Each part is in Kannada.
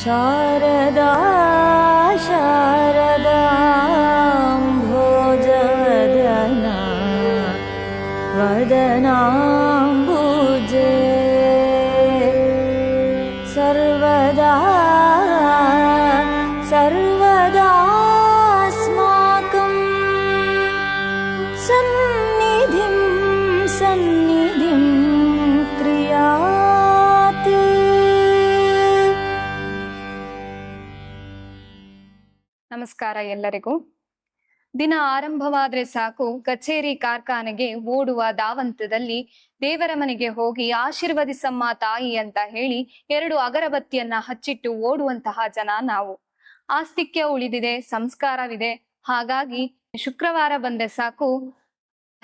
शारदा शारदाम्भोजवदना। वदनाम्बुजे ನಮಸ್ಕಾರ ಎಲ್ಲರಿಗೂ. ದಿನ ಆರಂಭವಾದ್ರೆ ಸಾಕು, ಕಚೇರಿ ಕಾರ್ಖಾನೆಗೆ ಓಡುವ ದಾವಂತದಲ್ಲಿ ದೇವರ ಮನೆಗೆ ಹೋಗಿ ಆಶೀರ್ವದಿಸಮ್ಮ ತಾಯಿ ಅಂತ ಹೇಳಿ ಎರಡು ಅಗರಬತ್ತಿಯನ್ನ ಹಚ್ಚಿಟ್ಟು ಓಡುವಂತಹ ಜನ ನಾವು. ಆಸ್ತಿಕ್ಯ ಉಳಿದಿದೆ, ಸಂಸ್ಕಾರವಿದೆ. ಹಾಗಾಗಿ ಶುಕ್ರವಾರ ಬಂದ್ರೆ ಸಾಕು,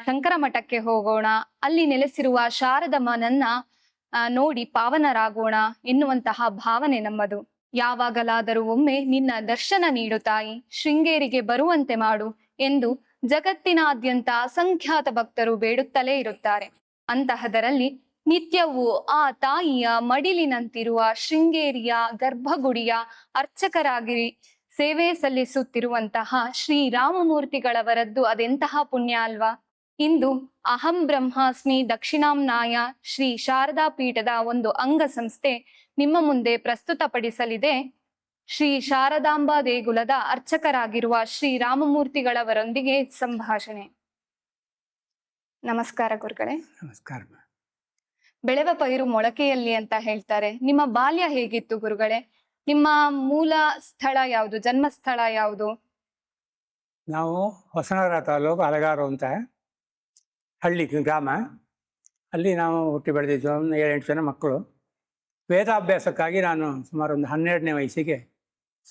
ಶಂಕರ ಮಠಕ್ಕೆ ಹೋಗೋಣ, ಅಲ್ಲಿ ನೆಲೆಸಿರುವ ಶಾರದಮ್ಮನನ್ನ ನೋಡಿ ಪಾವನರಾಗೋಣ ಎನ್ನುವಂತಹ ಭಾವನೆ ನಮ್ಮದು. ಯಾವಾಗಲಾದರೂ ಒಮ್ಮೆ ನಿನ್ನ ದರ್ಶನ ನೀಡು ತಾಯಿ, ಶೃಂಗೇರಿಗೆ ಬರುವಂತೆ ಮಾಡು ಎಂದು ಜಗತ್ತಿನಾದ್ಯಂತ ಅಸಂಖ್ಯಾತ ಭಕ್ತರು ಬೇಡುತ್ತಲೇ ಇರುತ್ತಾರೆ. ಅಂತಹದರಲ್ಲಿ ನಿತ್ಯವೂ ಆ ತಾಯಿಯ ಮಡಿಲಿನಂತಿರುವ ಶೃಂಗೇರಿಯ ಗರ್ಭಗುಡಿಯ ಅರ್ಚಕರಾಗಿ ಸೇವೆ ಸಲ್ಲಿಸುತ್ತಿರುವಂತಹ ಶ್ರೀ ರಾಮಮೂರ್ತಿಗಳವರದ್ದು ಅದೆಂತಹ ಪುಣ್ಯ ಅಲ್ವಾ? ಇಂದು ಅಹಂ ಬ್ರಹ್ಮಾಸ್ಮಿ ದಕ್ಷಿಣಾಂನಾಯ ಶ್ರೀ ಶಾರದಾ ಪೀಠದ ಒಂದು ಅಂಗಸಂಸ್ಥೆ ನಿಮ್ಮ ಮುಂದೆ ಪ್ರಸ್ತುತಪಡಿಸಲಿದೆ. ಶ್ರೀ ಶಾರದಾಂಬಾ ದೇಗುಲದ ಅರ್ಚಕರಾಗಿರುವ ಶ್ರೀ ರಾಮಮೂರ್ತಿಗಳವರೊಂದಿಗೆ ಸಂಭಾಷಣೆ. ನಮಸ್ಕಾರ ಗುರುಗಳೇ. ನಮಸ್ಕಾರ ಬೆಳೆವ ಪೈರು ಮೊಳಕೆಯಲ್ಲಿ ಅಂತ ಹೇಳ್ತಾರೆ. ನಿಮ್ಮ ಬಾಲ್ಯ ಹೇಗಿತ್ತು ಗುರುಗಳೇ? ನಿಮ್ಮ ಮೂಲ ಸ್ಥಳ ಯಾವುದು? ಜನ್ಮಸ್ಥಳ ಯಾವುದು? ನಾವು ಹೊಸನಗರ ತಾಲೂಕು ಅಲಗಾರು ಅಂತ ಹಳ್ಳಿ ಗ್ರಾಮ. ಅಲ್ಲಿ ನಾವು ಹುಟ್ಟಿ ಬೆಳೆದಿದ್ದು ಒಂದು ಏಳೆಂಟು ಜನ ಮಕ್ಕಳು. ವೇದಾಭ್ಯಾಸಕ್ಕಾಗಿ ನಾನು ಸುಮಾರು ಒಂದು ಹನ್ನೆರಡನೇ ವಯಸ್ಸಿಗೆ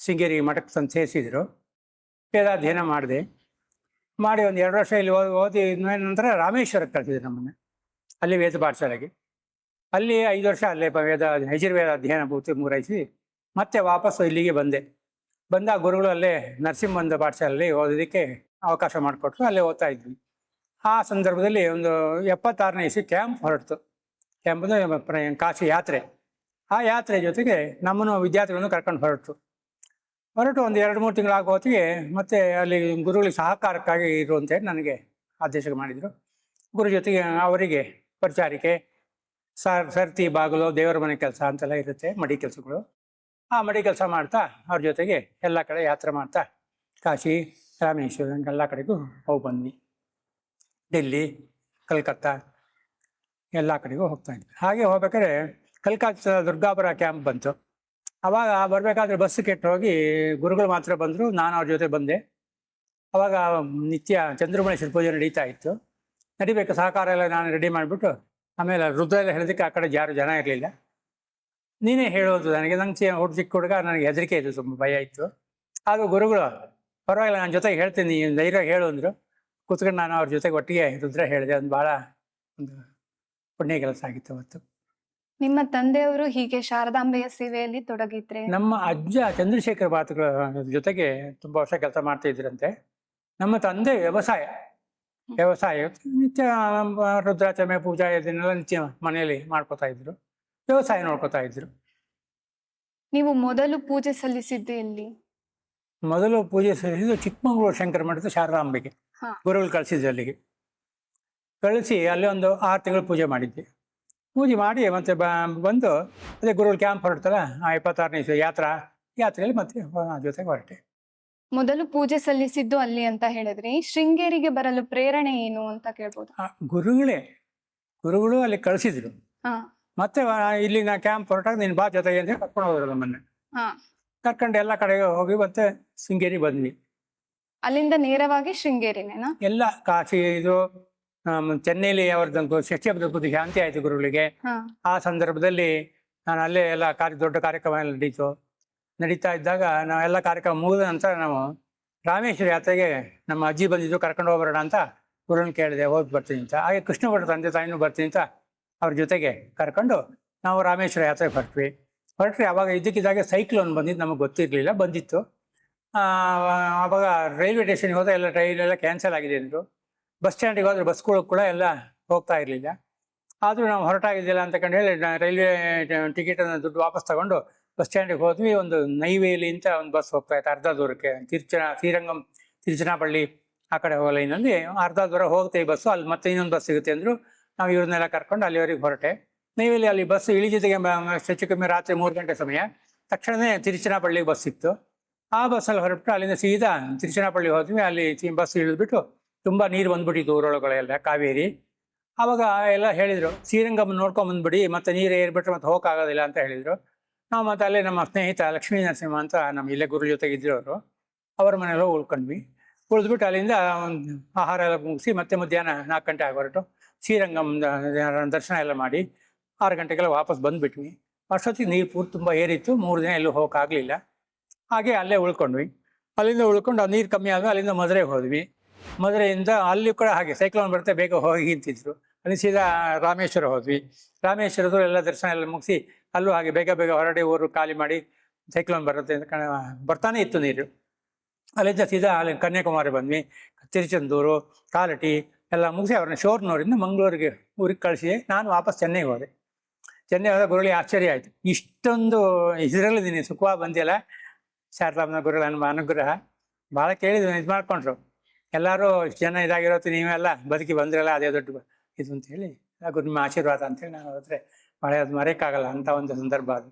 ಶೃಂಗೇರಿ ಮಠಕ್ಕೆ ತಂದು ಸೇರಿಸಿದರು. ವೇದಾಧ್ಯಯನ ಮಾಡಿದೆ. ಮಾಡಿ ಒಂದು ಎರಡು ವರ್ಷ ಇಲ್ಲಿ ಓದಿ ನಂತರ ರಾಮೇಶ್ವರಕ್ಕೆ ಕಳಿಸಿದ್ರು ನಮ್ಮನ್ನು. ಅಲ್ಲಿ ವೇದ ಪಾಠಶಾಲೆಗೆ. ಅಲ್ಲಿ ಐದು ವರ್ಷ ಅಲ್ಲೇ ವೇದ ಯಜುರ್ವೇದ ಅಧ್ಯಯನ ಪೂರ್ತಿ ಮೂರೈಸಿ ಮತ್ತೆ ವಾಪಸ್ಸು ಇಲ್ಲಿಗೆ ಬಂದೆ. ಬಂದ ಗುರುಗಳು ಅಲ್ಲೇ ನರಸಿಂಹಂದ ಪಾಠಶಾಲೆಯಲ್ಲಿ ಓದೋದಕ್ಕೆ ಅವಕಾಶ ಮಾಡಿಕೊಟ್ರು, ಅಲ್ಲೇ ಓದ್ತಾ ಇದ್ವಿ. ಆ ಸಂದರ್ಭದಲ್ಲಿ ಒಂದು ಎಪ್ಪತ್ತಾರನೇ ಇಸಿ ಕ್ಯಾಂಪ್ ಹೊರಡ್ತು. ಕ್ಯಾಂಪ್ ಅಂದರೆ ಕಾಶಿ ಯಾತ್ರೆ. ಆ ಯಾತ್ರೆ ಜೊತೆಗೆ ನಮ್ಮನ್ನು ವಿದ್ಯಾರ್ಥಿಗಳನ್ನು ಕರ್ಕೊಂಡು ಹೊರಟು ಹೊರಟು ಒಂದು ಎರಡು ಮೂರು ತಿಂಗಳಾಗೋ ಹೊತ್ತಿಗೆ ಮತ್ತೆ ಅಲ್ಲಿ ಗುರುಗಳಿಗೆ ಸಹಕಾರಕ್ಕಾಗಿ ಇರು ಅಂತ ನನಗೆ ಆದೇಶ ಮಾಡಿದರು. ಗುರು ಜೊತೆಗೆ ಅವರಿಗೆ ಪರಿಚಾರಿಕೆ, ಸರ್ ಸರ್ತಿ ಬಾಗಿಲು, ದೇವರ ಮನೆ ಕೆಲಸ ಅಂತೆಲ್ಲ ಇರುತ್ತೆ, ಮಡಿ ಕೆಲಸಗಳು. ಆ ಮಡಿ ಕೆಲಸ ಮಾಡ್ತಾ ಅವ್ರ ಜೊತೆಗೆ ಎಲ್ಲ ಕಡೆ ಯಾತ್ರೆ ಮಾಡ್ತಾ ಕಾಶಿ, ರಾಮೇಶ್ವರ, ಎಲ್ಲ ಕಡೆಗೂ ಹೋಗಿ ಬಂದ್ವಿ. ಡೆಲ್ಲಿ ಕಲ್ಕತ್ತಾ ಎಲ್ಲ ಕಡೆಗೂ ಹೋಗ್ತಾ ಇದ್ವಿ. ಹಾಗೆ ಹೋಗ್ಬೇಕಾದ್ರೆ ಕಲ್ಕತ್ತಾ ದುರ್ಗಾಪುರ ಕ್ಯಾಂಪ್ ಬಂತು. ಅವಾಗ ಬರಬೇಕಾದ್ರೆ ಬಸ್ ಕೆಟ್ಟು ಹೋಗಿ ಗುರುಗಳು ಮಾತ್ರ ಬಂದರು, ನಾನು ಅವ್ರ ಜೊತೆ ಬಂದೆ. ಅವಾಗ ನಿತ್ಯ ಚಂದ್ರಮಣೇಶ್ವರ ಪೂಜೆ ನಡೀತಾ ಇತ್ತು. ನಡಿಬೇಕು, ಸಹಕಾರ ಎಲ್ಲ ನಾನು ರೆಡಿ ಮಾಡಿಬಿಟ್ಟು, ಆಮೇಲೆ ರುದ್ರ ಎಲ್ಲ ಹೇಳೋದಕ್ಕೆ ಆ ಕಡೆ ಯಾರು ಜನ ಇರಲಿಲ್ಲ. ನೀನೇ ಹೇಳೋದು ನನಗೆ, ನಂಗೆ ಚಿ ಹುಟ್ಟು ಚಿಕ್ಕ ಹುಡುಗ, ನನಗೆ ಹೆದರಿಕೆ ಇತ್ತು ತುಂಬ ಭಯ ಇತ್ತು. ಆಗ ಗುರುಗಳು, ಪರವಾಗಿಲ್ಲ ನನ್ನ ಜೊತೆಗೆ ಹೇಳ್ತೀನಿ ಧೈರ್ಯ ಹೇಳು ಅಂದರು. ಕೂತ್ಕೊಂಡು ನಾನು ಅವ್ರ ಜೊತೆಗೆ ಒಟ್ಟಿಗೆ ರುದ್ರ ಹೇಳಿದೆ ಒಂದು ಭಾಳ ಒಂದು ಪುಣ್ಯ ಕೆಲಸ ಆಗಿತ್ತು ಅವತ್ತು. ನಿಮ್ಮ ತಂದೆಯವರು ಹೀಗೆ ಶಾರದಾಂಬೆಯ ಸೇವೆಯಲ್ಲಿ ತೊಡಗಿದ್ರೆ? ನಮ್ಮ ಅಜ್ಜ ಚಂದ್ರಶೇಖರ್ ಬಾತುಗಳ ಜೊತೆಗೆ ತುಂಬಾ ವರ್ಷ ಕೆಲಸ ಮಾಡ್ತಾ ಇದ್ರಂತೆ. ನಮ್ಮ ತಂದೆ ವ್ಯವಸಾಯ. ವ್ಯವಸಾಯ. ನಿತ್ಯ ರುದ್ರಾಚಮೆ ಪೂಜಾ ಇದನ್ನೆಲ್ಲ ನಿತ್ಯ ಮನೆಯಲ್ಲಿ ಮಾಡ್ಕೋತಾ ಇದ್ರು. ವ್ಯವಸಾಯ ನೋಡ್ಕೋತಾ ಇದ್ರು. ನೀವು ಮೊದಲು ಪೂಜೆ ಸಲ್ಲಿಸಿದ್ದು ಎಲ್ಲಿ? ಮೊದಲು ಪೂಜೆ ಸಲ್ಲಿಸಿದ್ದು ಚಿಕ್ಕಮಗಳೂರು ಶಂಕರ ಮಠದ ಶಾರದಾಂಬೆಗೆ. ಗುರುಗಳು ಕಳಿಸಿದ್ರು ಅಲ್ಲಿಗೆ. ಕಳಿಸಿ ಅಲ್ಲಿ ಒಂದು ಆರು ತಿಂಗಳು ಪೂಜೆ ಮಾಡಿದ್ದೆ ಪೂಜೆ ಮಾಡಿ ಮತ್ತೆ ಬ ಬಂದು ಅದೇ ಗುರುಗಳು ಕ್ಯಾಂಪ್ ಹೊರಡ್ತಲ್ಲ ಆ ಇಪ್ಪತ್ತಾರನೇ ಇಸ್ವಿ ಯಾತ್ರಾ ಯಾತ್ರೆಯಲ್ಲಿ ಮತ್ತೆ ಆ ಜೊತೆಗೆ ಹೊರಟೆ. ಮೊದಲು ಪೂಜೆ ಸಲ್ಲಿಸಿದ್ದು ಅಲ್ಲಿ ಅಂತ ಹೇಳಿದ್ರಿ. ಶೃಂಗೇರಿಗೆ ಬರಲು ಪ್ರೇರಣೆ ಏನು ಅಂತ ಕೇಳ್ಬೋದು. ಆ ಗುರುಗಳೇ ಗುರುಗಳು ಅಲ್ಲಿ ಕಳಿಸಿದ್ರು. ಹಾ. ಮತ್ತೆ ಇಲ್ಲಿನ ಇಲ್ಲಿ ನಾ ಕ್ಯಾಂಪ್ ಹೊರಟಾಗ ನೀನು ಬಾ ಜೊತೆಗೆ ಅಂತ ಕರ್ಕೊಂಡು ಹೋದ್ರು ನಮ್ಮನ್ನ. ಹಾ. ಕರ್ಕೊಂಡು ಎಲ್ಲ ಕಡೆಗೆ ಹೋಗಿ ಮತ್ತೆ ಶೃಂಗೇರಿ ಬಂದ್ವಿ. ಅಲ್ಲಿಂದ ನೇರವಾಗಿ ಶೃಂಗೇರಿನೇನಾ? ಎಲ್ಲ ಕಾಶಿ ಇದು ಚೆನ್ನೈಲಿ ಅವ್ರದ್ದು ಶಿಕ್ಷೆ ಬದುಕುದು ಶಾಂತಿ ಆಯಿತು ಗುರುಗಳಿಗೆ. ಆ ಸಂದರ್ಭದಲ್ಲಿ ನಾನು ಅಲ್ಲೇ ಎಲ್ಲ ಕಾರ್ಯ ದೊಡ್ಡ ಕಾರ್ಯಕ್ರಮ ಎಲ್ಲ ನಡೀತು. ನಡೀತಾ ಇದ್ದಾಗ ನಾವೆಲ್ಲ ಕಾರ್ಯಕ್ರಮ ಮುಗಿದ ನಂತರ ನಾವು ರಾಮೇಶ್ವರ ಯಾತ್ರೆಗೆ ನಮ್ಮ ಅಜ್ಜಿ ಬಂದಿದ್ದು ಕರ್ಕೊಂಡು ಹೋಗ್ಬರೋಣ ಅಂತ ಗುರುನ ಕೇಳಿದೆ. ಹೋಗಿ ಬರ್ತೀನಿ ಅಂತ. ಹಾಗೆ ಕೃಷ್ಣ ಭಟ್ರ ತಂದೆ ತಾಯಿನೂ ಬರ್ತೀನಿ ಅಂತ ಅವ್ರ ಜೊತೆಗೆ ಕರ್ಕೊಂಡು ನಾವು ರಾಮೇಶ್ವರ ಯಾತ್ರೆಗೆ ಹೊರಟ್ವಿ. ಹೊರಟ್ರಿ ಅವಾಗ ಇದ್ದಕ್ಕಿದ್ದಾಗೆ ಸೈಕ್ಲೋನ್ ಬಂದಿದ್ದು ನಮಗೆ ಗೊತ್ತಿರಲಿಲ್ಲ. ಬಂದಿತ್ತು. ಆ, ಆವಾಗ ರೈಲ್ವೆ ಸ್ಟೇಷನ್ಗೆ ಹೋದ ಎಲ್ಲ ಟ್ರೈನ್ ಎಲ್ಲ ಕ್ಯಾನ್ಸಲ್ ಆಗಿದೆ ಅಂದರು. ಬಸ್ ಸ್ಟ್ಯಾಂಡಿಗೆ ಹೋದರೆ ಬಸ್ಗಳು ಕೂಡ ಎಲ್ಲ ಹೋಗ್ತಾ ಇರಲಿಲ್ಲ. ಆದರೂ ನಾವು ಹೊರಟಾಗಿದ್ದಿಲ್ಲ ಅಂತ ಕಂಡು ಹೇಳಿ ರೈಲ್ವೆ ಟಿಕೆಟನ್ನು ದುಡ್ಡು ವಾಪಸ್ ತಗೊಂಡು ಬಸ್ ಸ್ಟ್ಯಾಂಡಿಗೆ ಹೋದ್ವಿ. ಒಂದು ನೈವೇಲಿ ಅಂತ ಒಂದು ಬಸ್ ಹೋಗ್ತಾ ಇತ್ತು. ಅರ್ಧ ದೂರಕ್ಕೆ. ತಿರುಚನ, ಶ್ರೀರಂಗಂ ತಿರುಚನಾಪಳ್ಳಿ ಆ ಕಡೆ ಲೈನಲ್ಲಿ ಅರ್ಧ ದೂರ ಹೋಗ್ತೇವೆ ಈ ಬಸ್ಸು ಅಲ್ಲಿ ಮತ್ತೆ ಇನ್ನೊಂದು ಬಸ್ ಸಿಗುತ್ತೆ ಅಂದರು ನಾವು ಇವ್ರನ್ನೆಲ್ಲ ಕರ್ಕೊಂಡು ಅಲ್ಲಿವರೆಗೆ ಹೊರಟೆ. ನೈವೇಲಿ ಅಲ್ಲಿ ಬಸ್ ಇಳಿಜಿತೆಗೆ ಹೆಚ್ಚು ಕಮ್ಮಿ ರಾತ್ರಿ ಮೂರು ಗಂಟೆ ಸಮಯ. ತಕ್ಷಣವೇ ತಿರುಚನಾಪಳ್ಳಿಗೆ ಬಸ್ ಸಿಕ್ತು ಆ ಬಸ್ಸಲ್ಲಿ ಹೊರಬಿಟ್ಟು ಅಲ್ಲಿಂದ ಸೀದಾ ತಿರುಚನಾಪಳ್ಳಿ ಹೋದ್ವಿ. ಅಲ್ಲಿ ಬಸ್ ಇಳಿದ್ಬಿಟ್ಟು ತುಂಬ ನೀರು ಬಂದ್ಬಿಟ್ಟಿತ್ತು ಊರೊಳಗಳೆಲ್ಲ, ಕಾವೇರಿ. ಆವಾಗ ಎಲ್ಲ ಹೇಳಿದರು, ಶ್ರೀರಂಗಮ್ಮ ನೋಡ್ಕೊಂಡು ಬಂದ್ಬಿಡಿ, ಮತ್ತೆ ನೀರು ಏರ್ಬಿಟ್ರೆ ಮತ್ತೆ ಹೋಗೋಕ್ಕಾಗೋದಿಲ್ಲ ಅಂತ ಹೇಳಿದರು. ನಾವು ಮತ್ತೆ ಅಲ್ಲೇ ನಮ್ಮ ಸ್ನೇಹಿತ ಲಕ್ಷ್ಮೀ ನರಸಿಂಹ ಅಂತ ನಮ್ಮ ಇಲ್ಲೇ ಗುರು ಜೊತೆಗೆ ಇದ್ರು ಅವರು ಮನೆಯಲ್ಲೂ ಉಳ್ಕೊಂಡ್ವಿ. ಉಳಿದ್ಬಿಟ್ಟು ಅಲ್ಲಿಂದ ಒಂದು ಆಹಾರ ಎಲ್ಲ ಮುಗಿಸಿ ಮತ್ತೆ ಮಧ್ಯಾಹ್ನ ನಾಲ್ಕು ಗಂಟೆ ಆಗಿ ಹೊರಟು. ಶ್ರೀರಂಗಂ ದರ್ಶನ ಎಲ್ಲ ಮಾಡಿ ಆರು ಗಂಟೆಗೆಲ್ಲ ವಾಪಸ್ ಬಂದುಬಿಟ್ವಿ. ಅಷ್ಟೊತ್ತಿಗೆ ನೀರು ಪೂರ್ತಿ ತುಂಬ ಏರಿತ್ತು, ಮೂರು ದಿನ ಎಲ್ಲೂ ಹೋಗೋಕ್ಕಾಗಲಿಲ್ಲ. ಹಾಗೆ ಅಲ್ಲೇ ಉಳ್ಕೊಂಡ್ವಿ. ಅಲ್ಲಿಂದ ಉಳ್ಕೊಂಡು ಆ ನೀರು ಕಮ್ಮಿ ಆದ್ಮೇಲೆ ಅಲ್ಲಿಂದ ಮದುರೆಗೆ ಹೋದ್ವಿ. ಮದುರೆಯಿಂದ ಅಲ್ಲಿ ಕೂಡ ಹಾಗೆ ಸೈಕ್ಲೋನ್ ಬರುತ್ತೆ, ಬೇಗ ಹೋಗಿ ಅಂತಿದ್ರು. ಅಲ್ಲಿ ಸೀದಾ ರಾಮೇಶ್ವರ ಹೋದ್ವಿ. ರಾಮೇಶ್ವರದ್ದು ಎಲ್ಲ ದರ್ಶನ ಎಲ್ಲ ಮುಗಿಸಿ ಅಲ್ಲೂ ಹಾಗೆ ಬೇಗ ಬೇಗ ಹೊರಡಿ ಊರು ಖಾಲಿ ಮಾಡಿ ಸೈಕ್ಲೋನ್ ಬರುತ್ತೆ ಅಂತ ಬರ್ತಾನೆ ಇತ್ತು ನೀರು. ಅಲ್ಲಿಂದ ಸೀದಾ ಅಲ್ಲಿ ಕನ್ಯಾಕುಮಾರಿ ಬಂದ್ವಿ. ತಿರುಚಂದೂರು, ಕಾಲಟಿ ಎಲ್ಲ ಮುಗಿಸಿ ಅವ್ರನ್ನ ಶೋರ್ನೂರಿಂದ ಮಂಗಳೂರಿಗೆ ಊರಿಗೆ ಕಳಿಸಿ ನಾನು ವಾಪಸ್ ಚೆನ್ನೈಗೆ ಹೋದೆ. ಚೆನ್ನೈ ಹೋದ ಗುರುಳಿ ಆಶ್ಚರ್ಯ ಆಯಿತು. ಇಷ್ಟೊಂದು ಇದರಲ್ಲಿದ್ದೀನಿ ಸುಖವಾಗಿ ಬಂದಿಲ್ಲ ಶಾರದಾಮ್ನ ಅನ್ನುವ ಅನುಗ್ರಹ. ಭಾಳ ಕೇಳಿದ್ವಿ ಇದು ಮಾಡ್ಕೊಂಡ್ರು. ಎಲ್ಲರೂ ಇಷ್ಟು ಜನ ಇದಾಗಿರೋದು ನೀವೆಲ್ಲ ಬದುಕಿ ಬಂದ್ರಲ್ಲ ಅದೇ ದೊಡ್ಡ ಇದು ಅಂತ ಹೇಳಿ ಹಾಗೂ ನಿಮ್ಮ ಆಶೀರ್ವಾದ ಅಂತೇಳಿ ನಾನು ಹೋದ್ರೆ ಭಾಳ ಅದು ಮರೆಯೋಕ್ಕಾಗಲ್ಲ ಅಂತ ಒಂದು ಸಂದರ್ಭ ಅದು.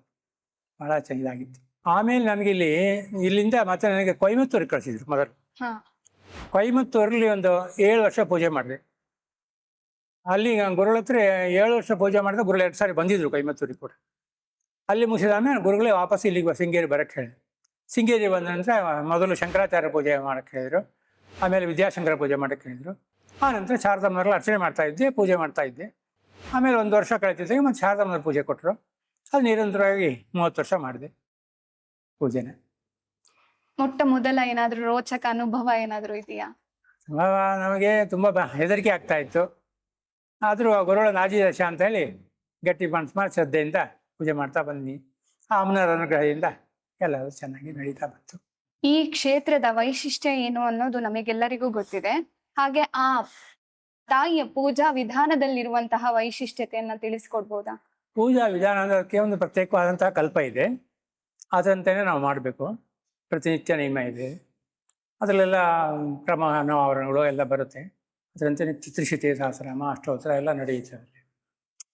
ಭಾಳ ಚೆನ್ನಾಗಿತ್ತು ಆಮೇಲೆ ನನಗೆ ಇಲ್ಲಿ ಇಲ್ಲಿಂದ ಮತ್ತೆ ನನಗೆ ಕೊಯಮತ್ತೂರಿಗೆ ಕಳಿಸಿದ್ರು ಮೊದಲು. ಕೊಯಮತ್ತೂರಲ್ಲಿ ಒಂದು ಏಳು ವರ್ಷ ಪೂಜೆ ಮಾಡಿದೆ. ಅಲ್ಲಿ ಗುರುಗಳ ಹತ್ರ ಏಳು ವರ್ಷ ಪೂಜೆ ಮಾಡಿದ್ರೆ ಗುರುಗಳು ಎರಡು ಸಾರಿ ಬಂದಿದ್ರು ಕೊಯಮತ್ತೂರಿಗೆ ಕೂಡ. ಅಲ್ಲಿ ಮುಗಿಸಿದ ಆಮೇಲೆ ಗುರುಗಳೇ ವಾಪಸ್ ಇಲ್ಲಿಗೆ ಶೃಂಗೇರಿ ಬರಕ್ಕೆ ಹೇಳಿದ್ರು. ಶೃಂಗೇರಿ ಬಂದ ನಂತರ ಮೊದಲು ಶಂಕರಾಚಾರ್ಯ ಪೂಜೆ ಮಾಡಕ್ಕೆ ಹೇಳಿದ್ರು. ಆಮೇಲೆ ವಿದ್ಯಾಶಂಕರ ಪೂಜೆ ಮಾಡೋಕ್ಕೆ ಹೇಳಿದರು. ಆ ನಂತರ ಶಾರದಮ್ಮನವ್ರಲ್ಲಿ ಅರ್ಚನೆ ಮಾಡ್ತಾ ಇದ್ದೆ ಪೂಜೆ ಮಾಡ್ತಾ ಇದ್ದೆ. ಆಮೇಲೆ ಒಂದು ವರ್ಷ ಕಳೀತಿದ್ದೆ ಮತ್ತು ಶಾರದಮ್ಮನವ್ರ ಪೂಜೆ ಕೊಟ್ಟರು. ಅದು ನಿರಂತರವಾಗಿ ಮೂವತ್ತು ವರ್ಷ ಮಾಡಿದೆ ಪೂಜೆನ. ಮೊಟ್ಟ ಮೊದಲ ಏನಾದರೂ ರೋಚಕ ಅನುಭವ ಏನಾದರೂ ಇದೆಯಾ? ಅನುಭವ ನಮಗೆ ತುಂಬ ಹೆದರಿಕೆ ಆಗ್ತಾ ಇತ್ತು. ಆದರೂ ಗುರುಗಳ ನಾಜಿದಶ ಅಂತ ಹೇಳಿ ಗಟ್ಟಿ ಮನಸ್ಸು ಮಾಡಿ ಶ್ರದ್ಧೆಯಿಂದ ಪೂಜೆ ಮಾಡ್ತಾ ಬಂದ್ವಿ. ಆ ಅಮ್ಮನವರ ಅನುಗ್ರಹದಿಂದ ಎಲ್ಲರೂ ಚೆನ್ನಾಗಿ ನಡೀತಾ ಬಂತು. ಈ ಕ್ಷೇತ್ರದ ವೈಶಿಷ್ಟ್ಯ ಏನು ಅನ್ನೋದು ನಮಗೆಲ್ಲರಿಗೂ ಗೊತ್ತಿದೆ. ಹಾಗೆ ಆ ತಾಯಿಯ ಪೂಜಾ ವಿಧಾನದಲ್ಲಿರುವಂತಹ ವೈಶಿಷ್ಟ್ಯತೆಯನ್ನ ತಿಳಿಸ್ಕೊಡ್ಬೋದಾ? ಪೂಜಾ ವಿಧಾನ ಅದಕ್ಕೆ ಒಂದು ಪ್ರತ್ಯೇಕವಾದಂತಹ ಕಲ್ಪ ಇದೆ. ಅದರಂತೆಯೇ ನಾವು ಮಾಡಬೇಕು. ಪ್ರತಿನಿತ್ಯ ನಿಯಮ ಇದೆ. ಅದರಲ್ಲೆಲ್ಲ ಕ್ರಮ, ಅನಾವರಣಗಳು ಎಲ್ಲ ಬರುತ್ತೆ. ಅದರಂತೆ ತ್ರಿಶತಿ ಸಹಸ್ರನಾಮ ಅಷ್ಟೋತ್ತರ ಎಲ್ಲ ನಡೆಯುತ್ತೆ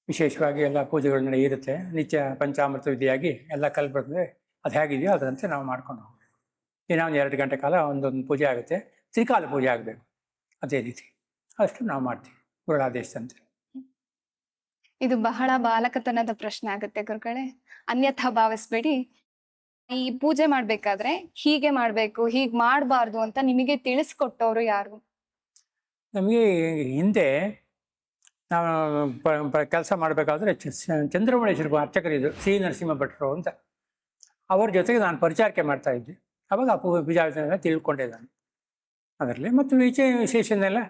ವಿಶೇಷವಾಗಿ ಎಲ್ಲ ಪೂಜೆಗಳು ನಡೆಯುತ್ತೆ. ನಿತ್ಯ ಪಂಚಾಮೃತ ವಿಧಿಯಾಗಿ ಎಲ್ಲ ಕಲ್ಪರ್ತದೆ ಅದು ಹೇಗಿದೆಯೋ ಅದರಂತೆ ನಾವು ಮಾಡ್ಕೊಂಡು ಹೋಗ್ಬೇಕು. ದಿನ ಒಂದು ಎರಡು ಗಂಟೆ ಕಾಲ ಒಂದೊಂದು ಪೂಜೆ ಆಗುತ್ತೆ. ತ್ರಿಕಾಲ ಪೂಜೆ ಆಗಬೇಕು. ಅದೇ ರೀತಿ. ಅಷ್ಟು ನಾವು ಮಾಡ್ತೀವಿ. ಗುರುಳಾದೇಶದಂತೆ ಇದು ಬಹಳ ಬಾಲಕತನದ ಪ್ರಶ್ನೆ ಆಗುತ್ತೆ ಗುರುಗಳೇ. ಅನ್ಯಥಾ ಭಾವಿಸ್ಬೇಡಿ. ಈ ಪೂಜೆ ಮಾಡ್ಬೇಕಾದ್ರೆ ಹೀಗೆ ಮಾಡ್ಬೇಕು ಹೀಗೆ ಮಾಡಬಾರ್ದು ಅಂತ ನಿಮಗೆ ತಿಳಿಸ್ಕೊಟ್ಟವರು ಯಾರು? ನಮಗೆ ಹಿಂದೆ ನಾವು ಕೆಲಸ ಮಾಡಬೇಕಾದ್ರೆ ಚಂದ್ರಮಣೇಶ್ವರ ಅರ್ಚಕರಿದ್ರು ಶ್ರೀ ನರಸಿಂಹ ಭಟ್ರು ಅಂತ. ಅವ್ರ ಜೊತೆಗೆ ನಾನು ಪರಿಚಾರಕ್ಕೆ ಮಾಡ್ತಾ ಇದ್ದೆ. ಅವಾಗ ಅಪ್ಪು ಪೂಜಾ ತಿಳ್ಕೊಂಡೆ ನಾನು ಅದರಲ್ಲಿ ಮತ್ತು ವಿಚೇ ವಿಶೇಷನೆಲ್ಲ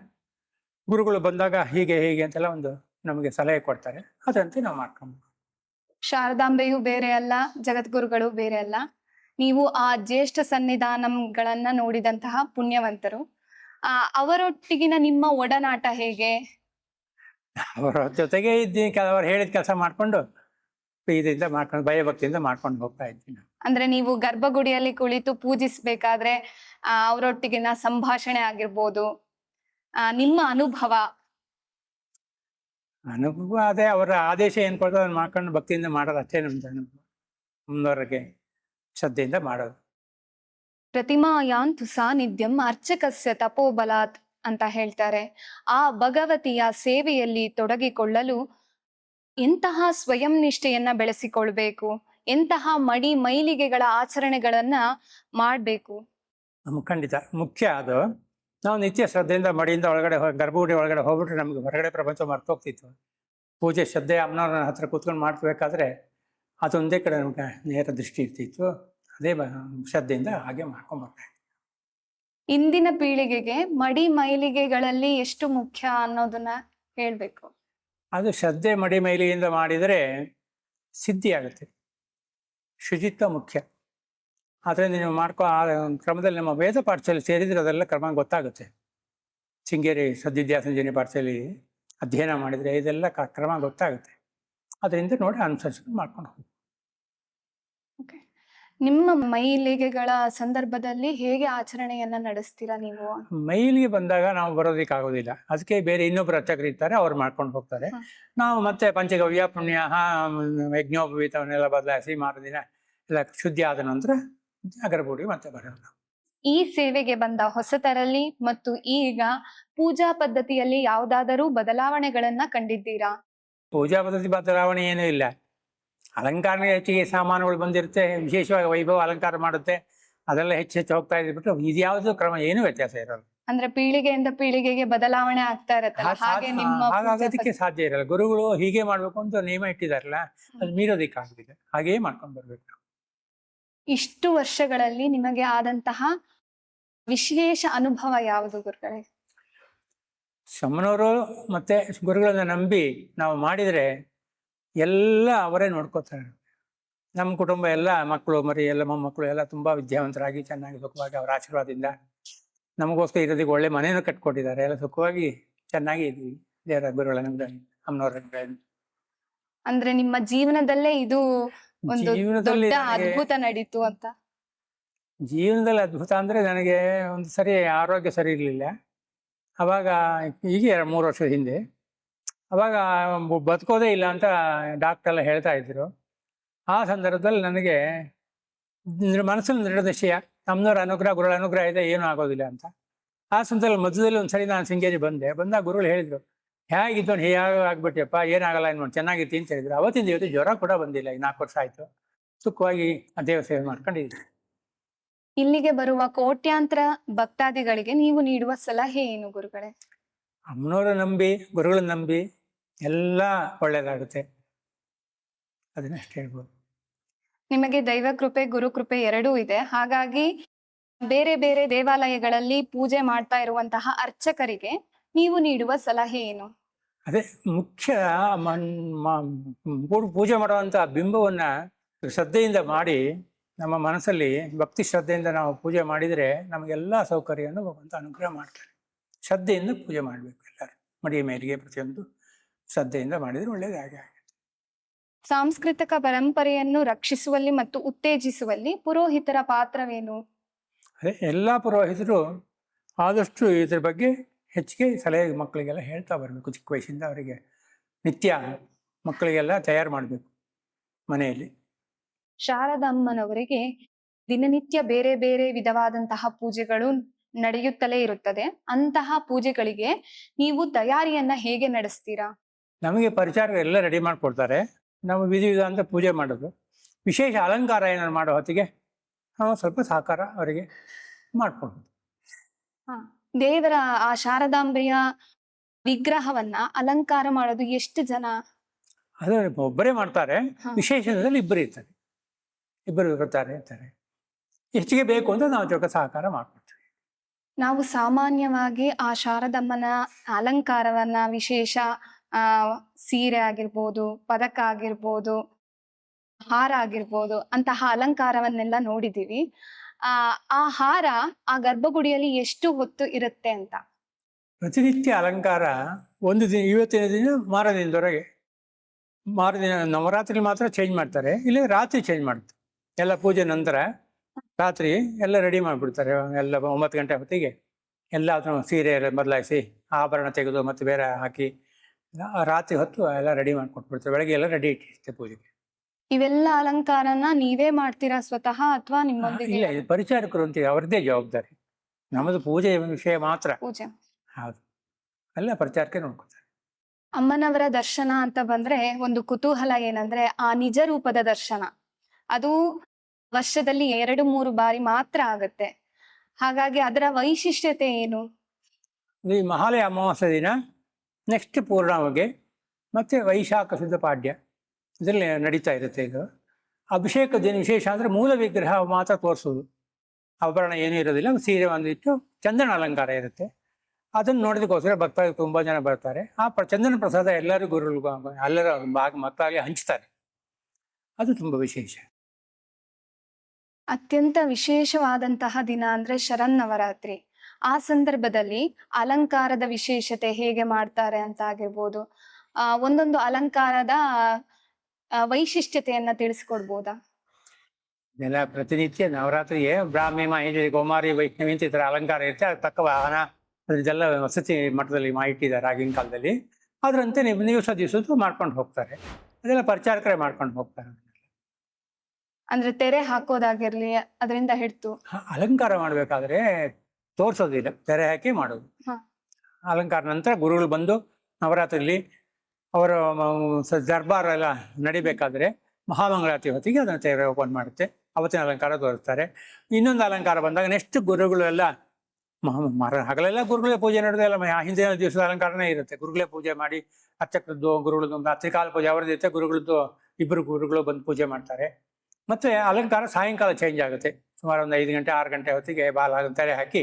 ಗುರುಗಳು ಬಂದಾಗ ಹೀಗೆ ಹೀಗೆ ಅಂತೆಲ್ಲ ಒಂದು ನಮಗೆ ಸಲಹೆ ಕೊಡ್ತಾರೆ. ಅದಂತೆ ನಾವು ಮಾಡ್ಕೊಂಡು ಶಾರದಾಂಬೆಯು ಬೇರೆ ಅಲ್ಲ ಜಗದ್ಗುರುಗಳು ಬೇರೆ ಅಲ್ಲ. ನೀವು ಆ ಜ್ಯೇಷ್ಠ ಸನ್ನಿಧಾನಗಳನ್ನ ನೋಡಿದಂತಹ ಪುಣ್ಯವಂತರು. ಆ ಅವರೊಟ್ಟಿಗಿನ ನಿಮ್ಮ ಒಡನಾಟ ಹೇಗೆ? ಅವರ ಜೊತೆಗೆ ಇದ್ದೀನಿ ಕೆಲವರು ಹೇಳಿದ ಕೆಲಸ ಮಾಡ್ಕೊಂಡು ಇದರಿಂದ ಮಾಡ್ಕೊಂಡು ಭಯಭಕ್ತಿಯಿಂದ ಮಾಡ್ಕೊಂಡು ಹೋಗ್ತಾ ಇದ್ದೀನಿ. ಅಂದ್ರೆ ನೀವು ಗರ್ಭಗುಡಿಯಲ್ಲಿ ಕುಳಿತು ಪೂಜಿಸ್ಬೇಕಾದ್ರೆ ಆ ಅವರೊಟ್ಟಿಗಿನ ಸಂಭಾಷಣೆ ಆಗಿರ್ಬೋದು ಆ ನಿಮ್ಮ ಅನುಭವ. ಅನುಭವ ಅದೇ ಅವರ ಆದೇಶ ಏನ್ ಕೊಡ್ತಾರೆ ಅದನ್ನ ಮಾಡ್ಕೊಂಡು ಭಕ್ತಿಯಿಂದ ಮಾಡೋದು ಅಷ್ಟೇ ನಮ್ದು ಅನುಭವ. ಮುಂದವರೆಗೆ ಶ್ರದ್ಧೆಯಿಂದ ಮಾಡೋದು. ಪ್ರತಿಮಾ ಯಾಂತು ಸಾನ್ನಿಧ್ಯಂ ಅರ್ಚಕಸ್ಯ ತಪೋಬಲಾತ್ ಅಂತ ಹೇಳ್ತಾರೆ. ಆ ಭಗವತಿಯ ಸೇವೆಯಲ್ಲಿ ತೊಡಗಿಕೊಳ್ಳಲು ಎಂತಹ ಸ್ವಯಂ ನಿಷ್ಠೆಯನ್ನ ಬೆಳೆಸಿಕೊಳ್ಬೇಕು? ಎಂತಹ ಮಡಿ ಮೈಲಿಗೆಗಳ ಆಚರಣೆಗಳನ್ನ ಮಾಡಬೇಕು. ನಮ್ಗೆ ಖಂಡಿತ. ಮುಖ್ಯ ಅದು. ನಾವು ನಿತ್ಯ ಶ್ರದ್ಧೆಯಿಂದ ಮಡಿಯಿಂದ ಒಳಗಡೆ ಗರ್ಭಗುಡಿ ಒಳಗಡೆ ಹೋಗ್ಬಿಟ್ರೆ ನಮ್ಗೆ ಹೊರಗಡೆ ಪ್ರಪಂಚ ಮರ್ತೋಗ್ತಿತ್ತು. ಪೂಜೆ ಶ್ರದ್ಧೆ ಅಮ್ಮನವ್ರ ಹತ್ರ ಕೂತ್ಕೊಂಡು ಮಾಡ್ಬೇಕಾದ್ರೆ ಅದೊಂದೇ ಕಡೆ ನಮ್ಗೆ ನೇರ ದೃಷ್ಟಿ ಇರ್ತಿತ್ತು. ಅದೇ ಶ್ರದ್ಧೆಯಿಂದ ಹಾಗೆ ಮಾಡ್ಕೊಂಡ್ಬರ್ತಾ. ಇಂದಿನ ಪೀಳಿಗೆಗೆ ಮಡಿ ಮೈಲಿಗೆಗಳಲ್ಲಿ ಎಷ್ಟು ಮುಖ್ಯ ಅನ್ನೋದನ್ನ ಹೇಳ್ಬೇಕು. ಅದು ಶ್ರದ್ಧೆ ಮಡಿ ಮೈಲಿಗೆಯಿಂದ ಮಾಡಿದರೆ ಸಿದ್ಧಿ ಆಗುತ್ತೆ ಶುಚಿತ್ವ ಮುಖ್ಯ. ಅದರಿಂದ ನೀವು ಮಾಡ್ಕೊ, ಆ ಕ್ರಮದಲ್ಲಿ ನಮ್ಮ ವೇದ ಪಾಠಶಾಲೆ ಸೇರಿದರೆ ಅದೆಲ್ಲ ಕ್ರಮ ಗೊತ್ತಾಗುತ್ತೆ. ಶೃಂಗೇರಿ ಸದ್ವಿದ್ಯಾಸಂಜನಿ ಪಾಠಶಾಲೆ ಅಧ್ಯಯನ ಮಾಡಿದರೆ ಇದೆಲ್ಲ ಕ್ರಮ ಗೊತ್ತಾಗುತ್ತೆ. ಅದರಿಂದ ನೋಡಿ ಅನುಸರಿಸ್ಕೊಂಡು ಮಾಡ್ಕೊಂಡು ಹೋಗಿ ನಿಮ್ಮ ಮೈಲಿಗೆಗಳ ಸಂದರ್ಭದಲ್ಲಿ ಹೇಗೆ ಆಚರಣೆಯನ್ನ ನಡೆಸ್ತೀರಾ ನೀವು? ಮೈಲಿಗೆ ಬಂದಾಗ ನಾವು ಬರೋದಕ್ಕೆ ಆಗೋದಿಲ್ಲ ಅದಕ್ಕೆ ಬೇರೆ ಇನ್ನೊಬ್ರು ಅರ್ಚಕರು ಇರ್ತಾರೆ ಅವ್ರು ಮಾಡ್ಕೊಂಡು ಹೋಗ್ತಾರೆ. ನಾವು ಮತ್ತೆ ಪಂಚಗವ್ಯ ಪುಣ್ಯ ಯಜ್ಞೋಪವೀತವನ್ನೆಲ್ಲ ಬದಲಾಯಿಸಿ ಮಾರದಿನ ಎಲ್ಲ ಶುದ್ಧಿ ಆದ ನಂತರ ಅಗರಬೂಡಿ ಮತ್ತೆ ಬರೋದು ಈ ಸೇವೆಗೆ ಬಂದ ಹೊಸತರಲ್ಲಿ ಮತ್ತು ಈಗ ಪೂಜಾ ಪದ್ಧತಿಯಲ್ಲಿ ಯಾವುದಾದರೂ ಬದಲಾವಣೆಗಳನ್ನ ಕಂಡಿದ್ದೀರಾ? ಪೂಜಾ ಪದ್ಧತಿ ಬದಲಾವಣೆ ಏನೂ ಇಲ್ಲ. ಅಲಂಕಾರ ಹೆಚ್ಚಿಗೆ ಸಾಮಾನುಗಳು ಬಂದಿರುತ್ತೆ ವಿಶೇಷವಾಗಿ ವೈಭವ ಅಲಂಕಾರ ಮಾಡುತ್ತೆ ಅದೆಲ್ಲ ಹೆಚ್ಚು ಹೆಚ್ಚು ಹೋಗ್ತಾ ಇದೆ. ಬಿಟ್ಟು ಇದ್ಯಾವುದು ಕ್ರಮ ಏನು ವ್ಯತ್ಯಾಸ ಇರಲ್ಲ. ಅಂದ್ರೆ ಪೀಳಿಗೆಯಿಂದ ಪೀಳಿಗೆಗೆ ಬದಲಾವಣೆ ಆಗ್ತಾ ಇರುತ್ತೆ ಹಾಗ್ ನಿಮ್ಮ ಹಾಗಾಗೋದಕ್ಕೆ ಸಾಧ್ಯ ಇರಲ್ಲ. ಗುರುಗಳು ಹೀಗೆ ಮಾಡ್ಬೇಕು ಅಂತ ನಿಯಮ ಇಟ್ಟಿದಾರಲ್ಲ ಅದು ಮೀರೋದಿಕ್ಕೆ ಆಗುದಿಲ್ಲ ಹಾಗೇ ಮಾಡ್ಕೊಂಡು ಬರ್ಬೇಕು. ಇಷ್ಟು ವರ್ಷಗಳಲ್ಲಿ ನಿಮಗೆ ಆದಂತಹ ವಿಶೇಷ ಅನುಭವ ಯಾವುದು ಗುರುಗಳೇ? ಸಮನವರು ಮತ್ತೆ ಗುರುಗಳನ್ನ ನಂಬಿ ನಾವು ಮಾಡಿದರೆ ಎಲ್ಲ ಅವರೇ ನೋಡ್ಕೋತಾರೆ. ನಮ್ಮ ಕುಟುಂಬ ಎಲ್ಲ ಮಕ್ಕಳು ಮರಿ ಎಲ್ಲ ಮೊಮ್ಮಕ್ಕಳು ಎಲ್ಲ ತುಂಬ ವಿದ್ಯಾವಂತರಾಗಿ ಚೆನ್ನಾಗಿ ಸುಖವಾಗಿ ಅವರ ಆಶೀರ್ವಾದದಿಂದ ನಮಗೋಸ್ಕರ ಇರೋದಕ್ಕೆ ಒಳ್ಳೆ ಮನೆಯನ್ನು ಕಟ್ಕೊಟ್ಟಿದ್ದಾರೆ. ಎಲ್ಲ ಸುಖವಾಗಿ ಚೆನ್ನಾಗಿ ಇದ್ವಿ ದೇವರ ಗುರುಗಳ ಅಮ್ಮನವರ ಅಂದ್ರೆ ನಿಮ್ಮ ಜೀವನದಲ್ಲೇ ಇದು ಒಂದು ಜೀವನದಲ್ಲಿ ಅದ್ಭುತ ನಡೀತು ಅಂತ? ಜೀವನದಲ್ಲಿ ಅದ್ಭುತ ಅಂದ್ರೆ ನನಗೆ ಒಂದು ಸರಿ ಆರೋಗ್ಯ ಸರಿ ಇರಲಿಲ್ಲ. ಅವಾಗ ಈಗ ಎರಡು ಮೂರು ವರ್ಷದ ಹಿಂದೆ ಅವಾಗ ಬದುಕೋದೇ ಇಲ್ಲ ಅಂತ ಡಾಕ್ಟರ್ ಎಲ್ಲ ಹೇಳ್ತಾ ಇದ್ರು. ಆ ಸಂದರ್ಭದಲ್ಲಿ ನನಗೆ ಮನಸ್ಸಲ್ಲಿ ದೃಢ ನಿಶ್ಚಯ ನಮ್ಮನವ್ರ ಅನುಗ್ರಹ ಗುರುಗಳ ಅನುಗ್ರಹ ಇದೆ ಏನೂ ಆಗೋದಿಲ್ಲ ಅಂತ. ಆ ಸಂದರ್ಭದಲ್ಲಿ ಮಧ್ಯದಲ್ಲಿ ಒಂದು ಸರಿ ನಾನು ಶೃಂಗೇರಿ ಬಂದೆ. ಬಂದಾಗ ಗುರುಗಳು ಹೇಳಿದರು ಹೇಗಿದ್ದು ಹೇಗೆ ಆಗ್ಬಿಟ್ಟಿಯಪ್ಪ? ಏನಾಗಲ್ಲ ಏನು ಚೆನ್ನಾಗಿತ್ತು ಅಂತ ಹೇಳಿದ್ರು. ಅವತ್ತಿಂದ ಇವತ್ತು ಜ್ವರ ಕೂಡ ಬಂದಿಲ್ಲ ಈ ನಾಲ್ಕು ವರ್ಷ ಆಯಿತು. ಸುಖವಾಗಿ ಆ ದೇವ ಸೇವೆ ಮಾಡ್ಕೊಂಡಿದ್ದೀನಿ. ಇಲ್ಲಿಗೆ ಬರುವ ಕೋಟ್ಯಾಂತರ ಭಕ್ತಾದಿಗಳಿಗೆ ನೀವು ನೀಡುವ ಸಲಹೆ ಏನು ಗುರುಗಳೇ? ಅಮ್ಮನವರು ನಂಬಿ ಗುರುಗಳನ್ನ ನಂಬಿ ಎಲ್ಲ ಒಳ್ಳೇದಾಗುತ್ತೆ. ಅದನ್ನಷ್ಟು ಹೇಳ್ಬೋದು. ನಿಮಗೆ ದೈವ ಕೃಪೆ ಗುರು ಕೃಪೆ ಎರಡೂ ಇದೆ. ಹಾಗಾಗಿ ಬೇರೆ ಬೇರೆ ದೇವಾಲಯಗಳಲ್ಲಿ ಪೂಜೆ ಮಾಡ್ತಾ ಇರುವಂತಹ ಅರ್ಚಕರಿಗೆ ನೀವು ನೀಡುವ ಸಲಹೆ ಏನು? ಅದೇ ಮುಖ್ಯ ಪೂಜೆ ಮಾಡುವಂತಹ ಬಿಂಬವನ್ನ ಶ್ರದ್ಧೆಯಿಂದ ಮಾಡಿ ನಮ್ಮ ಮನಸ್ಸಲ್ಲಿ ಭಕ್ತಿ ಶ್ರದ್ಧೆಯಿಂದ ನಾವು ಪೂಜೆ ಮಾಡಿದರೆ ನಮಗೆಲ್ಲ ಸೌಕರ್ಯವನ್ನು ಭಗವಂತ ಅನುಗ್ರಹ ಮಾಡ್ತಾರೆ. ಶ್ರದ್ಧೆಯಿಂದ ಪೂಜೆ ಮಾಡಬೇಕು ಎಲ್ಲರೂ. ಮಡಿಯ ಮೇಲಿಗೆ ಪ್ರತಿಯೊಂದು ಶ್ರದ್ಧೆಯಿಂದ ಮಾಡಿದರೆ ಆಗುತ್ತೆ. ಸಾಂಸ್ಕೃತಿಕ ಪರಂಪರೆಯನ್ನು ರಕ್ಷಿಸುವಲ್ಲಿ ಮತ್ತು ಉತ್ತೇಜಿಸುವಲ್ಲಿ ಪುರೋಹಿತರ ಪಾತ್ರವೇನು? ಅದೇ ಎಲ್ಲ ಪುರೋಹಿತರು ಆದಷ್ಟು ಇದ್ರ ಬಗ್ಗೆ ಹೆಚ್ಚಿಗೆ ಸಲಹೆ ಮಕ್ಕಳಿಗೆಲ್ಲ ಹೇಳ್ತಾ ಬರಬೇಕು ಚಿಕ್ಕ ವಯಸ್ಸಿಂದ ಅವರಿಗೆ. ನಿತ್ಯ ಮಕ್ಕಳಿಗೆಲ್ಲ ತಯಾರು ಮಾಡಬೇಕು ಮನೆಯಲ್ಲಿ. ಶಾರದಮ್ಮನವರಿಗೆ ದಿನನಿತ್ಯ ಬೇರೆ ಬೇರೆ ವಿಧವಾದಂತಹ ಪೂಜೆಗಳು ನಡೆಯುತ್ತಲೇ ಇರುತ್ತದೆ. ಅಂತಹ ಪೂಜೆಗಳಿಗೆ ನೀವು ತಯಾರಿಯನ್ನ ಹೇಗೆ ನಡೆಸ್ತೀರಾ? ನಮಗೆ ಪರಿಚಾರ ಎಲ್ಲ ರೆಡಿ ಮಾಡಿಕೊಡ್ತಾರೆ. ನಾವು ವಿಧಿ ಅಂತ ಪೂಜೆ ಮಾಡೋದು. ವಿಶೇಷ ಅಲಂಕಾರ ಏನಾದ್ರು ಮಾಡೋ ಹೊತ್ತಿಗೆ ನಾವು ಸ್ವಲ್ಪ ಸಹಕಾರ ಅವರಿಗೆ ಮಾಡಿಕೊಡೋದು. ದೇವರ ಆ ಶಾರದಾಂಬೆಯ ವಿಗ್ರಹವನ್ನ ಅಲಂಕಾರ ಮಾಡೋದು ಎಷ್ಟು ಜನ? ಅದು ಒಬ್ಬರೇ ಮಾಡ್ತಾರೆ. ವಿಶೇಷದಲ್ಲಿ ಇಬ್ಬರು ಇರ್ತಾರೆ. ಇಬ್ಬರು ಇರ್ತಾರೆ ಇರ್ತಾರೆ ಹೆಚ್ಚಿಗೆ ಬೇಕು ಅಂತ ನಾವು ಜೊತೆ ಸಹಕಾರ ಮಾಡ್ಕೊಡ್ತೀವಿ. ನಾವು ಸಾಮಾನ್ಯವಾಗಿ ಆ ಶಾರದಮ್ಮನ ಅಲಂಕಾರವನ್ನ ವಿಶೇಷ ಆ, ಸೀರೆ ಆಗಿರ್ಬೋದು, ಪದಕ ಆಗಿರ್ಬೋದು, ಹಾರ ಆಗಿರ್ಬೋದು ಅಂತಹ ಅಲಂಕಾರವನ್ನೆಲ್ಲ ನೋಡಿದೀವಿ. ಆ ಆ ಹಾರ ಆ ಗರ್ಭಗುಡಿಯಲ್ಲಿ ಎಷ್ಟು ಹೊತ್ತು ಇರುತ್ತೆ ಅಂತ? ಪ್ರತಿನಿತ್ಯ ಅಲಂಕಾರ ಒಂದು ದಿನ, ಇವತ್ತಿನ ದಿನ ಮಾರದಿನದವರೆಗೆ ಮಾರದಿನ ನವರಾತ್ರಿ ಮಾತ್ರ ಚೇಂಜ್ ಮಾಡ್ತಾರೆ. ಇಲ್ಲ ರಾತ್ರಿ ಚೇಂಜ್ ಮಾಡ್ತಾರೆ. ಎಲ್ಲ ಪೂಜೆ ನಂತರ ರಾತ್ರಿ ಎಲ್ಲ ರೆಡಿ ಮಾಡಿಬಿಡ್ತಾರೆ. ಎಲ್ಲ ಒಂಬತ್ತು ಗಂಟೆ ಹೊತ್ತಿಗೆ. ಎಲ್ಲ ಸೀರೆ ಬದಲಾಯಿಸಿ, ಆಭರಣ ತೆಗೆದು ಮತ್ತು ಬೇರೆ ಹಾಕಿ ರಾತ್ರಿ ಹೊತ್ತು ಎಲ್ಲ ರೆಡಿ ಮಾಡ್ಕೊಟ್ಬಿಡ್ತೀವಿ. ಬೆಳಗ್ಗೆ ಎಲ್ಲ ರೆಡಿ ಇಟ್ಟಿರ್ತೇವೆ ಪೂಜೆಗೆ. ಇವೆಲ್ಲ ಅಲಂಕಾರನ ನೀವೇ ಮಾಡ್ತೀರಾ ಸ್ವತಃ ಅಥವಾ ನಿಮ್ಮೊಂದಿಗೆ? ಇಲ್ಲ ಇದು ಪರಿಚಾರಕರು ಅಂತೀವಿ ಅವ್ರದ್ದೇ ಜವಾಬ್ದಾರಿ. ನಮ್ಮದು ಪೂಜೆ ವಿಷಯ ಮಾತ್ರ. ಪೂಜೆ. ಹೌದು. ಎಲ್ಲ ಪರಿಚಾರಕ್ಕೆ ನೋಡ್ಕೊತಾರೆ. ಅಮ್ಮನವರ ದರ್ಶನ ಅಂತ ಬಂದ್ರೆ ಒಂದು ಕುತೂಹಲ ಏನಂದ್ರೆ ಆ ನಿಜ ರೂಪದ ದರ್ಶನ. ಅದು ವರ್ಷದಲ್ಲಿ ಎರಡು ಮೂರು ಬಾರಿ ಮಾತ್ರ ಆಗತ್ತೆ. ಹಾಗಾಗಿ ಅದರ ವೈಶಿಷ್ಟ್ಯತೆ ಏನು? ಈ ಮಹಾಲಯ ಅಮಾವಾಸ್ಯ ದಿನ. ನೆಕ್ಸ್ಟ್ ಪೂರ್ಣಾವಗೆ ಮತ್ತು ವೈಶಾಖ ಶುದ್ಧ ಪಾಡ್ಯ. ಇದರಲ್ಲಿ ನಡೀತಾ ಇರುತ್ತೆ ಇದು. ಅಭಿಷೇಕ ದಿನ ವಿಶೇಷ ಅಂದರೆ ಮೂಲ ವಿಗ್ರಹ ಮಾತ್ರ ತೋರಿಸೋದು. ಆಭರಣ ಏನೂ ಇರೋದಿಲ್ಲ ಸೀರೆ ಒಂದಿಟ್ಟು ಚಂದನ ಅಲಂಕಾರ ಇರುತ್ತೆ. ಅದನ್ನು ನೋಡೋದಕ್ಕೋಸ್ಕರ ಭಕ್ತರು ತುಂಬ ಜನ ಬರ್ತಾರೆ. ಆ ಪ್ರ, ಚಂದನ ಪ್ರಸಾದ ಎಲ್ಲರೂ ಗುರುಗಳು ಎಲ್ಲರ ಭಾಗ ಮಕ್ಕಳಾಗಿ ಹಂಚ್ತಾರೆ. ಅದು ತುಂಬ ವಿಶೇಷ. ಅತ್ಯಂತ ವಿಶೇಷವಾದಂತಹ ದಿನ ಅಂದರೆ ಶರನ್ನವರಾತ್ರಿ. ಆ ಸಂದರ್ಭದಲ್ಲಿ ಅಲಂಕಾರದ ವಿಶೇಷತೆ ಹೇಗೆ ಮಾಡ್ತಾರೆ ಅಂತ ಆಗಿರ್ಬೋದು ಆ ಒಂದೊಂದು ಅಲಂಕಾರದ ವೈಶಿಷ್ಟ್ಯತೆಯನ್ನ ತಿಳಿಸ್ಕೊಡ್ಬೋದಾ? ಇದೆಲ್ಲ ಪ್ರತಿನಿತ್ಯ ನವರಾತ್ರಿಗೆ ಬ್ರಾಹ್ಮಿ ಮಹೇಶ್ವರಿ ಗೋಮಾರಿ ವೈಷ್ಣವಿ ಅಂತ ಈ ಥರ ಅಲಂಕಾರ ಇರುತ್ತೆ. ಅದಕ್ಕೆ ತಕ್ಕ ವಾಹನ ಇದೆಲ್ಲ ವಸತಿ ಮಠದಲ್ಲಿ ಮಾಹಿತಿ ಇಟ್ಟಿದ್ದಾರೆ ಆಗಿನ ಕಾಲದಲ್ಲಿ. ಅದರಂತೆ ದಿವಸ ದಿವಸದ್ದು ಮಾಡ್ಕೊಂಡು ಹೋಗ್ತಾರೆ. ಅದೆಲ್ಲ ಪ್ರಚಾರಕರೇ ಮಾಡ್ಕೊಂಡು ಹೋಗ್ತಾರೆ. ಅಂದ್ರೆ ತೆರೆ ಹಾಕೋದಾಗಿರ್ಲಿ ಅದರಿಂದ ಹಿಡ್ತು ಅಲಂಕಾರ ಮಾಡಬೇಕಾದ್ರೆ ತೋರಿಸೋದಿಲ್ಲ ತೆರೆ ಹಾಕಿ ಮಾಡೋದು. ಅಲಂಕಾರ ನಂತರ ಗುರುಗಳು ಬಂದು ನವರಾತ್ರಿಲಿ ಅವರ ದರ್ಬಾರ್ ಎಲ್ಲ ನಡಿಬೇಕಾದ್ರೆ ಮಹಾಮಂಗಳಾರತಿ ಹೊತ್ತಿಗೆ ಅದನ್ನು ತೆರೆ ಓಪನ್ ಮಾಡುತ್ತೆ. ಅವತ್ತಿನ ಅಲಂಕಾರ ತೋರಿಸ್ತಾರೆ. ಇನ್ನೊಂದು ಅಲಂಕಾರ ಬಂದಾಗ ನೆಕ್ಸ್ಟ್ ಗುರುಗಳು ಎಲ್ಲ ಮಹಾ ಮರ ಹಗಲೆಲ್ಲ ಗುರುಗಳೇ ಪೂಜೆ ನಡೆದೆಲ್ಲ ಹಿಂದಿನ ದಿವಸದ ಅಲಂಕಾರನೇ ಇರುತ್ತೆ. ಗುರುಗಳೇ ಪೂಜೆ ಮಾಡಿ ಅರ್ಚಕರದ್ದು ಗುರುಗಳದ್ದು ಒಂದು ರಾತ್ರಿಕಾಲ ಪೂಜೆ ಅವರದ್ದು ಇರುತ್ತೆ. ಗುರುಗಳದ್ದು ಇಬ್ಬರು ಗುರುಗಳು ಬಂದು ಪೂಜೆ ಮಾಡ್ತಾರೆ. ಮತ್ತೆ ಅಲಂಕಾರ ಸಾಯಂಕಾಲ ಚೇಂಜ್ ಆಗುತ್ತೆ. ಸುಮಾರು ಒಂದು ಐದು ಗಂಟೆ ಆರು ಗಂಟೆ ಹೊತ್ತಿಗೆ ಬಾಲ ತೆರೆ ಹಾಕಿ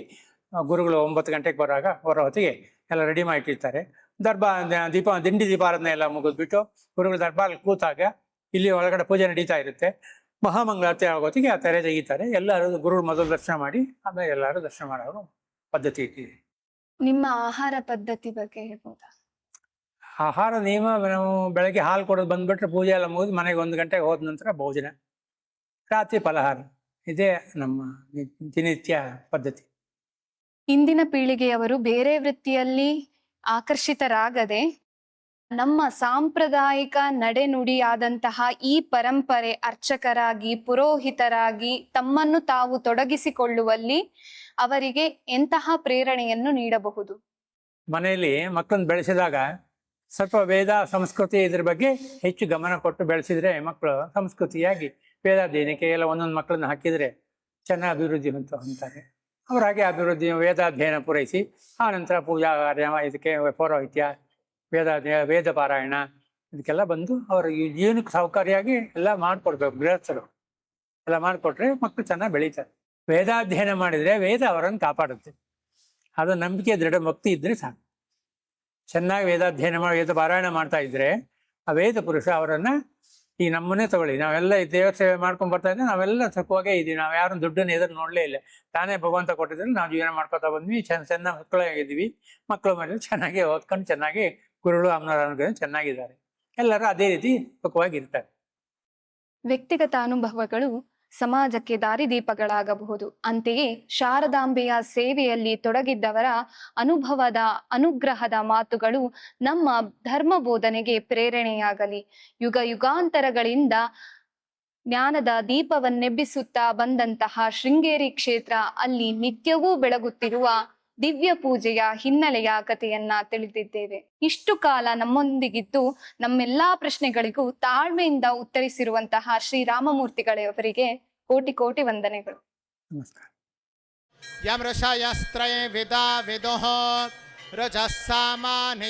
ಗುರುಗಳು ಒಂಬತ್ತು ಗಂಟೆಗೆ ಬರುವಾಗ ಬರೋ ಹೊತ್ತಿಗೆ ಎಲ್ಲ ರೆಡಿ ಮಾಡಿಟ್ಟಿರ್ತಾರೆ. ದರ್ಬಾರ್ ದೀಪ ದಿಂಡಿ ದೀಪಾರಾಧನೆ ಎಲ್ಲ ಮುಗಿದ್ಬಿಟ್ಟು ಗುರುಗಳು ದರ್ಬಾರಲ್ಲಿ ಕೂತಾಗ ಇಲ್ಲಿ ಒಳಗಡೆ ಪೂಜೆ ನಡೀತಾ ಇರುತ್ತೆ. ಮಹಾಮಂಗಳಾರತಿ ಆಗೋತ್ತಿಗೆ ಆ ತೆರೆ ತೆಗಿತಾರೆ ಎಲ್ಲರೂ ಗುರುಗಳು ಮೊದಲು ದರ್ಶನ ಮಾಡಿ ಆಮೇಲೆ ಎಲ್ಲರೂ ದರ್ಶನ ಮಾಡೋರು ಪದ್ಧತಿ ಇಟ್ಟಿದೆ. ನಿಮ್ಮ ಆಹಾರ ಪದ್ಧತಿ ಬಗ್ಗೆ ಹೇಳ್ಬೋದಾ? ಆಹಾರ ನಿಯಮ ನಾವು ಬೆಳಗ್ಗೆ ಹಾಲು ಕೊಡೋದು ಬಂದ್ಬಿಟ್ರೆ ಪೂಜೆ ಎಲ್ಲ ಮುಗಿದು ಮನೆಗೆ ಒಂದು ಗಂಟೆಗೆ ಹೋದ ನಂತರ ಭೋಜನ. ರಾತ್ರಿ ಫಲಹಾರ ಇದೇ ನಮ್ಮ ದಿನನಿತ್ಯ ಪದ್ಧತಿ. ಇಂದಿನ ಪೀಳಿಗೆಯವರು ಬೇರೆ ವೃತ್ತಿಯಲ್ಲಿ ಆಕರ್ಷಿತರಾಗದೆ ನಮ್ಮ ಸಾಂಪ್ರದಾಯಿಕ ನಡೆನುಡಿಯಾದಂತಹ ಈ ಪರಂಪರೆ ಅರ್ಚಕರಾಗಿ, ಪುರೋಹಿತರಾಗಿ ತಮ್ಮನ್ನು ತಾವು ತೊಡಗಿಸಿಕೊಳ್ಳುವಲ್ಲಿ ಅವರಿಗೆ ಎಂತಹ ಪ್ರೇರಣೆಯನ್ನು ನೀಡಬಹುದು? ಮನೆಯಲ್ಲಿ ಮಕ್ಕಳನ್ನು ಬೆಳೆಸಿದಾಗ ಸ್ವಲ್ಪ ವೇದ ಸಂಸ್ಕೃತಿ ಇದ್ರ ಬಗ್ಗೆ ಹೆಚ್ಚು ಗಮನ ಕೊಟ್ಟು ಬೆಳೆಸಿದ್ರೆ ಮಕ್ಕಳು ಸಂಸ್ಕೃತಿಯಾಗಿ ವೇದಾಧ್ಯಯನಕ್ಕೆ ಎಲ್ಲ ಒಂದೊಂದು ಮಕ್ಕಳನ್ನ ಹಾಕಿದರೆ ಚೆನ್ನಾಗಿ ಅಭಿವೃದ್ಧಿ ಹೊಂತ ಹೊಂತಾರೆ ಅವ್ರು ಹಾಗೆ ಅಭಿವೃದ್ಧಿ ವೇದಾಧ್ಯಯನ ಪೂರೈಸಿ, ಆ ನಂತರ ಪೂಜಾ ಕಾರ್ಯ, ಇದಕ್ಕೆ ಪೌರೋಹಿತ್ಯ, ವೇದಾಧ್ಯ, ವೇದ ಪಾರಾಯಣ, ಇದಕ್ಕೆಲ್ಲ ಬಂದು ಅವರ ಜೀವನಕ್ಕೆ ಸೌಕರ್ಯವಾಗಿ ಎಲ್ಲ ಮಾಡಿಕೊಡ್ಬೇಕು, ಗೃಹಸ್ಥರು. ಎಲ್ಲ ಮಾಡಿಕೊಟ್ರೆ ಮಕ್ಕಳು ಚೆನ್ನಾಗಿ ಬೆಳೀತಾರೆ. ವೇದಾಧ್ಯಯನ ಮಾಡಿದರೆ ವೇದ ಅವರನ್ನು ಕಾಪಾಡುತ್ತೆ. ಅದು ನಂಬಿಕೆ, ದೃಢ ಭಕ್ತಿ ಇದ್ದರೆ ಸಾಕು. ಚೆನ್ನಾಗಿ ವೇದಾಧ್ಯಯನ ಮಾಡಿ, ವೇದ ಪಾರಾಯಣ ಮಾಡ್ತಾ ಇದ್ದರೆ ಆ ವೇದ ಪುರುಷ ಅವರನ್ನ ಈ ನಮ್ಮನ್ನೇ ತಗೊಳ್ಳಿ. ನಾವೆಲ್ಲ ಈ ದೇವರ ಸೇವೆ ಮಾಡ್ಕೊಂಡ್ ಬರ್ತಾ ಇದ್ರೆ ನಾವೆಲ್ಲ ಸುಖವಾಗೇ ಇದೀವಿ. ನಾವು ಯಾರು ದುಡ್ಡನ್ನ ಎದುರು ನೋಡ್ಲೇ ಇಲ್ಲ. ತಾನೇ ಭಗವಂತ ಕೊಟ್ಟಿದ್ರೆ ನಾವು ಜೀವನ ಮಾಡ್ಕೊತಾ ಬಂದ್ವಿ. ಚೆನ್ನ ಚೆನ್ನ ಮಕ್ಕಳಾಗಿದ್ದೀವಿ ಮಕ್ಕಳ ಮೇಲೆ ಚೆನ್ನಾಗಿ ಓದ್ಕೊಂಡು ಚೆನ್ನಾಗಿ ಗುರುಗಳು, ಅಮ್ಮನವರ ಚೆನ್ನಾಗಿದ್ದಾರೆ. ಎಲ್ಲರೂ ಅದೇ ರೀತಿ ಸುಖವಾಗಿರ್ತಾರೆ ವ್ಯಕ್ತಿಗತ ಅನುಭವಗಳು ಸಮಾಜಕ್ಕೆ ದಾರಿದೀಪಗಳಾಗಬಹುದು. ಅಂತೆಯೇ ಶಾರದಾಂಬೆಯ ಸೇವೆಯಲ್ಲಿ ತೊಡಗಿದ್ದವರ ಅನುಭವದ, ಅನುಗ್ರಹದ ಮಾತುಗಳು ನಮ್ಮ ಧರ್ಮ ಬೋಧನೆಗೆ ಪ್ರೇರಣೆಯಾಗಲಿ. ಯುಗ ಯುಗಾಂತರಗಳಿಂದ ಜ್ಞಾನದ ದೀಪವನ್ನೆಬ್ಬಿಸುತ್ತಾ ಬಂದಂತಹ ಶೃಂಗೇರಿ ಕ್ಷೇತ್ರ ಅಲ್ಲಿ ನಿತ್ಯವೂ ಬೆಳಗುತ್ತಿರುವ ದಿವ್ಯ ಪೂಜೆಯ ಹಿನ್ನೆಲೆಯ ಕಥೆಯನ್ನ ತಿಳಿದಿದ್ದೇವೆ. ಇಷ್ಟು ಕಾಲ ನಮ್ಮೊಂದಿಗಿದ್ದು ನಮ್ಮೆಲ್ಲಾ ಪ್ರಶ್ನೆಗಳಿಗೂ ತಾಳ್ಮೆಯಿಂದ ಉತ್ತರಿಸಿರುವಂತಹ ಶ್ರೀರಾಮಮೂರ್ತಿಗಳವರಿಗೆ कोटि-कोटि वंदने करो। नमस्कार। यम रसायस्त्रय वेदा वेदोह रजस्सामान